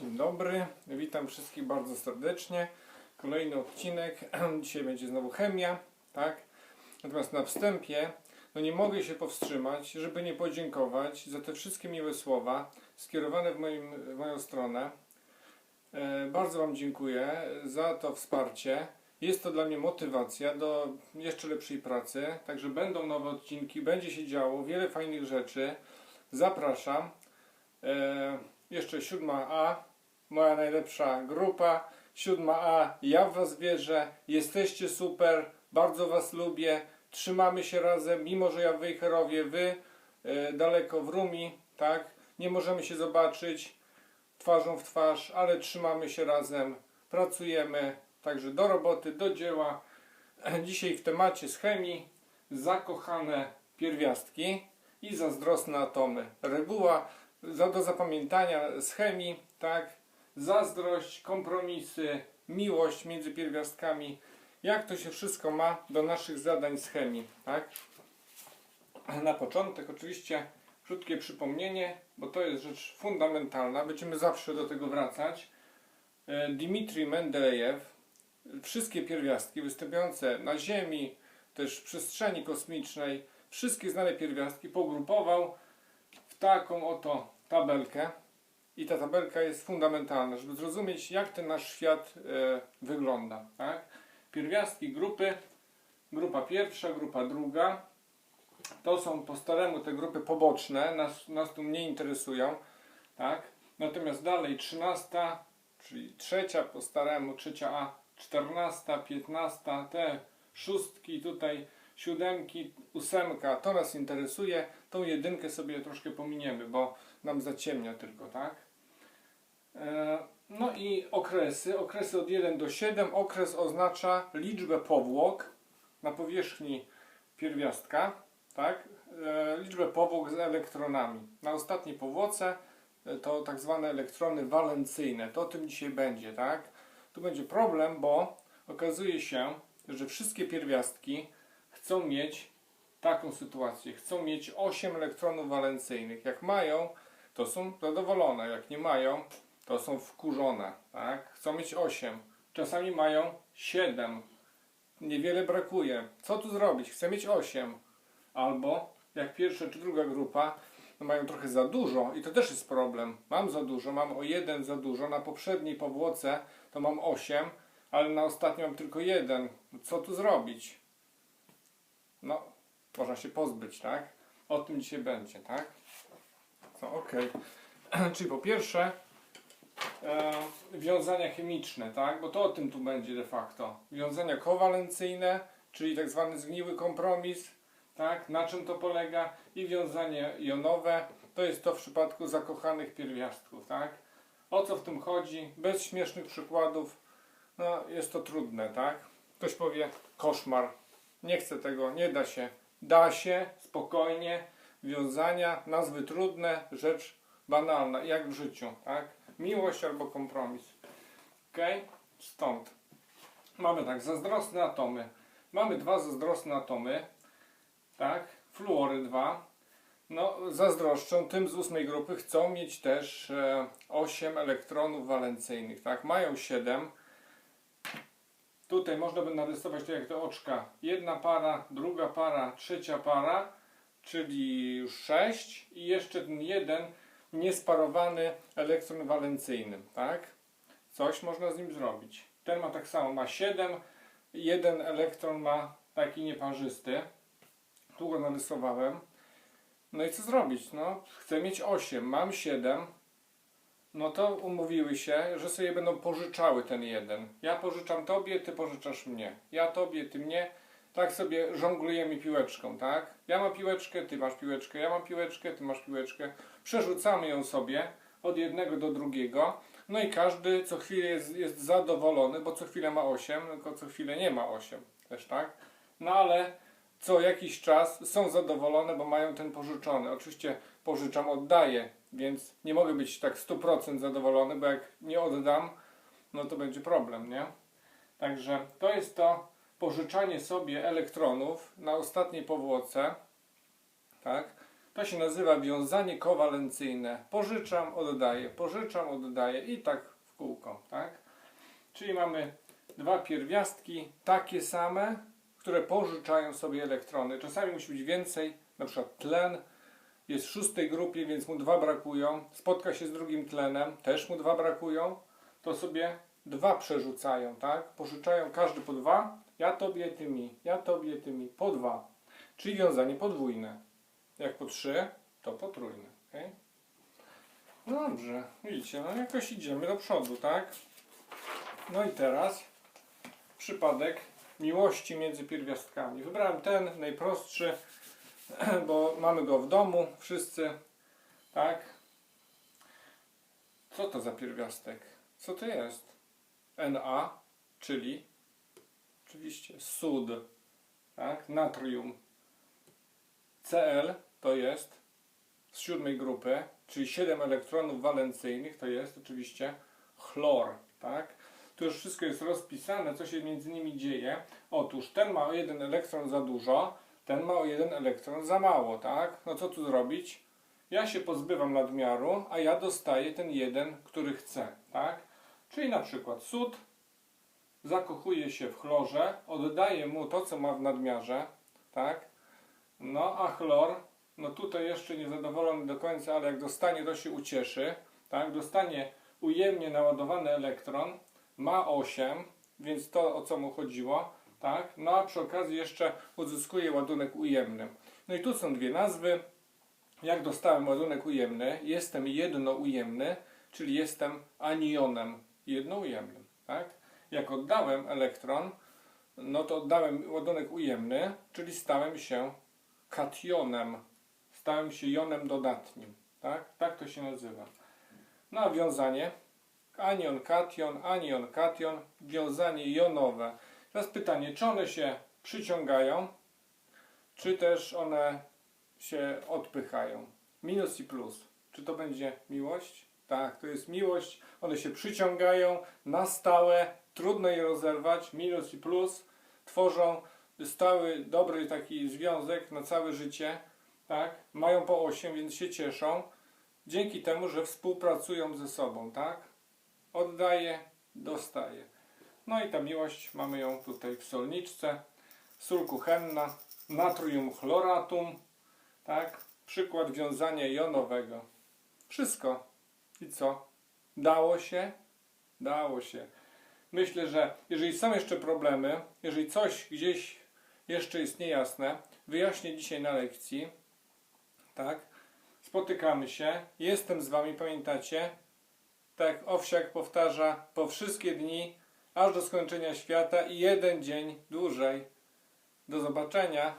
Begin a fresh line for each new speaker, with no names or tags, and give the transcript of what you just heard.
Dzień dobry, witam wszystkich bardzo serdecznie. Kolejny odcinek, dzisiaj będzie znowu chemia, tak? Natomiast na wstępie, no nie mogę się powstrzymać, żeby nie podziękować za te wszystkie miłe słowa skierowane w, moim, w moją stronę. E, bardzo Wam dziękuję za to wsparcie. Jest to dla mnie motywacja do jeszcze lepszej pracy, także będą nowe odcinki, będzie się działo, wiele fajnych rzeczy. Zapraszam. E, jeszcze siódma A, moja najlepsza grupa. Siódma A, ja w Was wierzę, jesteście super, bardzo Was lubię, trzymamy się razem, mimo że ja w Wejherowie, Wy e, daleko w Rumi, tak? Nie możemy się zobaczyć twarzą w twarz, ale trzymamy się razem, pracujemy, także do roboty, do dzieła. Dzisiaj w temacie z chemii zakochane pierwiastki i zazdrosne atomy. Reguła do zapamiętania z chemii, tak? Zazdrość, kompromisy, miłość między pierwiastkami. Jak to się wszystko ma do naszych zadań z chemii, tak? Na początek oczywiście krótkie przypomnienie, bo to jest rzecz fundamentalna. Będziemy zawsze do tego wracać. E, Dmitrij Mendelejew wszystkie pierwiastki występujące na Ziemi, też w przestrzeni kosmicznej, wszystkie znane pierwiastki pogrupował w taką oto tabelkę. I ta tabelka jest fundamentalna, żeby zrozumieć, jak ten nasz świat e, wygląda. Tak? Pierwiastki grupy, grupa pierwsza, grupa druga, to są po staremu te grupy poboczne, nas, nas tu nie interesują. Tak? Natomiast dalej 13, czyli trzecia po staremu, trzecia A, 14, 15, te szóstki tutaj, siódemki, ósemka, to nas interesuje. Tą jedynkę sobie troszkę pominiemy, bo nam zaciemnia tylko, tak? E, No i okresy. Okresy od 1 do 7. Okres oznacza liczbę powłok na powierzchni pierwiastka, tak? E, Liczbę powłok z elektronami. Na ostatniej powłoce e, to tak zwane elektrony walencyjne. To o tym dzisiaj będzie, tak? Tu będzie problem, bo okazuje się, że wszystkie pierwiastki chcą mieć taką sytuację. Chcą mieć 8 elektronów walencyjnych. Jak mają, to są zadowolone. Jak nie mają, to są wkurzone. Tak? Chcą mieć 8. Czasami mają 7. Niewiele brakuje. Co tu zrobić? Chcę mieć 8. Albo jak pierwsza czy druga grupa no mają trochę za dużo i to też jest problem. Mam za dużo, mam o jeden za dużo. Na poprzedniej powłoce to mam 8, ale na ostatniej mam tylko jeden. Co tu zrobić? No, można się pozbyć, tak? O tym dzisiaj będzie, tak? No, okej. Czyli po pierwsze, e, wiązania chemiczne, tak? Bo to o tym tu będzie de facto. Wiązania kowalencyjne, czyli tak zwany zgniły kompromis, tak? Na czym to polega? I wiązanie jonowe, to jest to w przypadku zakochanych pierwiastków, tak? O co w tym chodzi? Bez śmiesznych przykładów, no jest to trudne, tak? Ktoś powie, koszmar, nie chcę tego, nie da się. Da się, spokojnie, wiązania, nazwy trudne, rzecz banalna, jak w życiu, tak? Miłość albo kompromis. Ok? Stąd. Mamy tak, zazdrosne atomy. Mamy dwa zazdrosne atomy, tak? Fluory 2. No, zazdroszczą tym z ósmej grupy, chcą mieć też e, 8 elektronów walencyjnych, tak? Mają 7. Tutaj można by narysować to jak te oczka. Jedna para, druga para, trzecia para, czyli już 6 i jeszcze ten jeden niesparowany elektron walencyjny, tak? Coś można z nim zrobić. Ten ma tak samo, ma 7, jeden elektron ma taki nieparzysty. Tu go narysowałem. No i co zrobić? No, chcę mieć 8, mam 7. No to umówiły się, że sobie będą pożyczały ten jeden. Ja pożyczam tobie, ty pożyczasz mnie. Ja tobie, ty mnie. Tak sobie żonglujemy piłeczką, tak? Ja mam piłeczkę, ty masz piłeczkę, ja mam piłeczkę, ty masz piłeczkę. Przerzucamy ją sobie od jednego do drugiego. No i każdy co chwilę jest, jest zadowolony, bo co chwilę ma 8, tylko co chwilę nie ma 8. Też tak? No ale co jakiś czas są zadowolone, bo mają ten pożyczony. Oczywiście pożyczam, oddaję, więc nie mogę być tak 100% zadowolony, bo jak nie oddam, no to będzie problem, nie? Także to jest to pożyczanie sobie elektronów na ostatniej powłoce, tak? To się nazywa wiązanie kowalencyjne. Pożyczam, oddaję, pożyczam, oddaję i tak w kółko, tak? Czyli mamy dwa pierwiastki takie same, które pożyczają sobie elektrony. Czasami musi być więcej, na przykład tlen jest w szóstej grupie, więc mu dwa brakują. Spotka się z drugim tlenem, też mu dwa brakują. To sobie dwa przerzucają, tak? Pożyczają każdy po dwa. Ja tobie, ty mi. Ja tobie, ty mi. Po dwa. Czyli wiązanie podwójne. Jak po trzy, to potrójne. Okay? Dobrze, widzicie, no jakoś idziemy do przodu, tak? No i teraz przypadek miłości między pierwiastkami. Wybrałem ten najprostszy, bo mamy go w domu wszyscy, tak? Co to za pierwiastek? Co to jest? Na, czyli oczywiście sód, tak? Natrium. Cl to jest z siódmej grupy, czyli 7 elektronów walencyjnych, to jest oczywiście chlor, tak? Tu już wszystko jest rozpisane, co się między nimi dzieje. Otóż ten ma o jeden elektron za dużo, ten ma o jeden elektron za mało, tak? No co tu zrobić? Ja się pozbywam nadmiaru, a ja dostaję ten jeden, który chcę, tak? Czyli na przykład sód zakochuje się w chlorze, oddaje mu to, co ma w nadmiarze, tak? No a chlor, no tutaj jeszcze niezadowolony do końca, ale jak dostanie, to się ucieszy, tak? Dostanie ujemnie naładowany elektron, ma 8, więc to o co mu chodziło, tak? No a przy okazji jeszcze uzyskuje ładunek ujemny. No i tu są dwie nazwy. Jak dostałem ładunek ujemny, jestem jednoujemny, czyli jestem anionem jednoujemnym, tak? Jak oddałem elektron, no to oddałem ładunek ujemny, czyli stałem się kationem, stałem się jonem dodatnim, tak? Tak to się nazywa. No a wiązanie anion, kation, anion, kation, wiązanie jonowe. Teraz pytanie, czy one się przyciągają, czy też one się odpychają? Minus i plus. Czy to będzie miłość? Tak, to jest miłość. One się przyciągają na stałe, trudno je rozerwać. Minus i plus tworzą stały, dobry taki związek na całe życie. Tak? Mają po 8, więc się cieszą. Dzięki temu, że współpracują ze sobą, tak? oddaje, dostaje. No i ta miłość, mamy ją tutaj w solniczce. Sól kuchenna, natrium chloratum, tak? Przykład wiązania jonowego. Wszystko. I co? Dało się? Dało się. Myślę, że jeżeli są jeszcze problemy, jeżeli coś gdzieś jeszcze jest niejasne, wyjaśnię dzisiaj na lekcji. Tak? Spotykamy się. Jestem z Wami, pamiętacie? tak Owsiak powtarza, po wszystkie dni, aż do skończenia świata i jeden dzień dłużej. Do zobaczenia.